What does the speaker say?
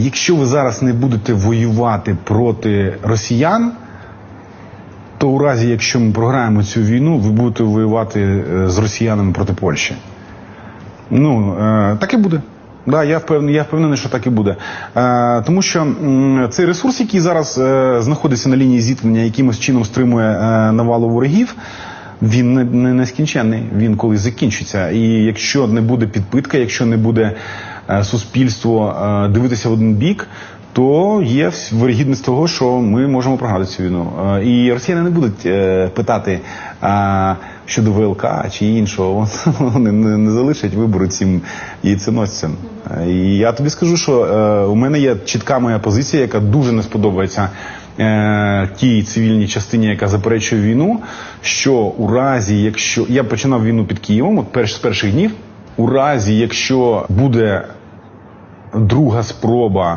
Якщо ви зараз не будете воювати проти росіян, то у разі, якщо ми програємо цю війну, ви будете воювати е, з росіянами проти Польщі. Ну, е, так і буде. Да, я впевнений, я впевнений, що так і буде. Е, тому що м, цей ресурс, який зараз е, знаходиться на лінії зіткнення, якимось чином стримує е, навалу ворогів, він не, не нескінченний, він колись закінчиться. І якщо не буде підпитка, якщо не буде е, суспільство е, дивитися в один бік, то є вирогідність того, що ми можемо програти цю війну. Е, І росіяни не будуть е, питати щодо ВЛК чи іншого. Вони не, залишать вибору цим яйценосцям. Е, І я тобі скажу, що е, у мене є чітка моя позиція, яка дуже не сподобається е, тій цивільній частині, яка заперечує війну. Що у разі, якщо я починав війну під Києвом, от перш з перших днів, у разі, якщо буде друга спроба